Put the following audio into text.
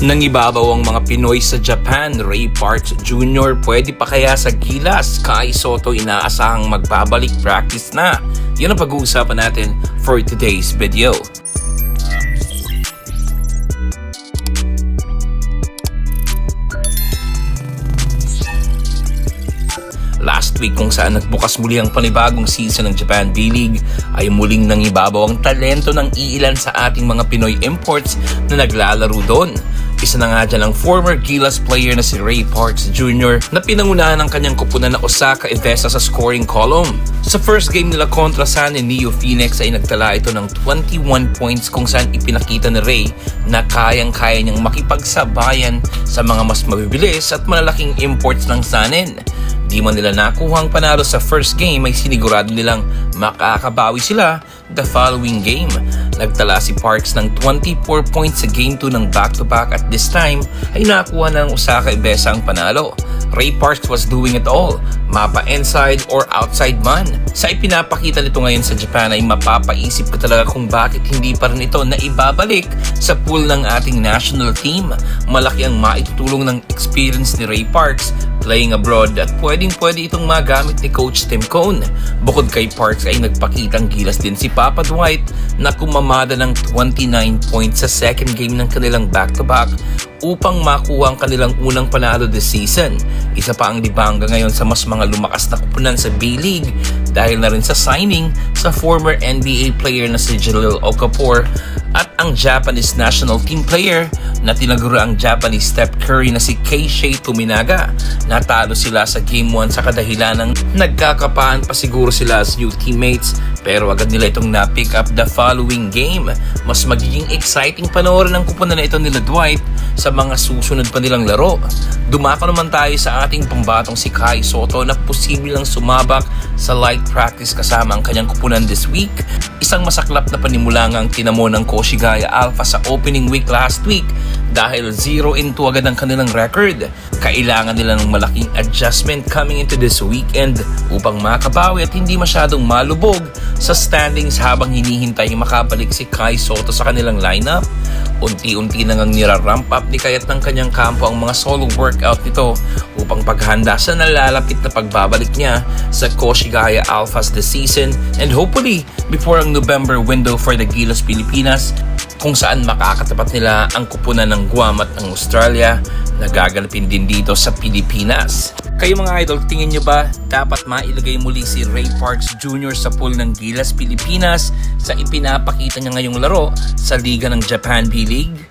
Nangibabaw ang mga Pinoy sa Japan, Ray Parks Jr. Pwede pa kaya sa Gilas? Kai Soto inaasahang magbabalik practice na. Yan ang pag-uusapan natin for today's video. Last week kung saan nagbukas muli ang panibagong season ng Japan B-League ay muling nangibabaw ang talento ng iilan sa ating mga Pinoy imports na naglalaro doon. Isa na nga dyan ang former Gilas player na si Ray Parks Jr. na pinangunahan ng kanyang kupunan na Osaka Ivesa sa scoring column. Sa first game nila kontra San and Neo Phoenix ay nagtala ito ng 21 points kung saan ipinakita ni Ray na kayang-kaya niyang makipagsabayan sa mga mas mabibilis at malalaking imports ng Sanin. Di man nila nakuha ang panalo sa first game ay sinigurado nilang makakabawi sila the following game. Nagtala si Parks ng 24 points sa game 2 ng back-to-back at this time ay nakuha ng Osaka Ibesa ang panalo. Ray Parks was doing it all, mapa inside or outside man. Sa ipinapakita nito ngayon sa Japan ay mapapaisip ka talaga kung bakit hindi pa rin ito na ibabalik sa pool ng ating national team. Malaki ang maitutulong ng experience ni Ray Parks playing abroad at pwedeng pwede itong magamit ni Coach Tim Cone. Bukod kay Parks ay nagpakitang gilas din si Papa Dwight na kumamada ng 29 points sa second game ng kanilang back-to-back upang makuha ang kanilang unang panalo this season. Isa pa ang libanga ngayon sa mas mga lumakas na kupunan sa B-League dahil na rin sa signing sa former NBA player na si Jalil Okafor at ang Japanese national team player na tinaguro ang Japanese Steph Curry na si Keisei Tominaga. Natalo sila sa Game 1 sa kadahilan ng nagkakapaan pa siguro sila as new teammates pero agad nila itong na-pick up the following game. Mas magiging exciting panoorin ang kupunan na ito nila Dwight sa mga susunod pa nilang laro. Dumako naman tayo sa ating pambatong si Kai Soto na posible lang sumabak sa light practice kasama ang kanyang kupunan this week. Isang masaklap na panimula nga ang tinamo ng Koshigaya Alpha sa opening week last week dahil 0 into agad ang kanilang record. Kailangan nila ng malaking adjustment coming into this weekend upang makabawi at hindi masyadong malubog sa standings habang hinihintay makabalik si Kai Soto sa kanilang lineup. Unti-unti na ngang niraramp up ni Kayat ng kanyang kampo ang mga solo workout nito upang paghanda sa nalalapit na pagbabalik niya sa Koshigaya Alphas this season and hopefully before ang November window for the Gilas Pilipinas kung saan makakatapat nila ang kupunan ng Guam at ang Australia na gaganapin din dito sa Pilipinas. Kayo mga idol, tingin nyo ba dapat mailagay muli si Ray Parks Jr. sa pool ng Gilas Pilipinas sa ipinapakita niya ngayong laro sa Liga ng Japan B-League?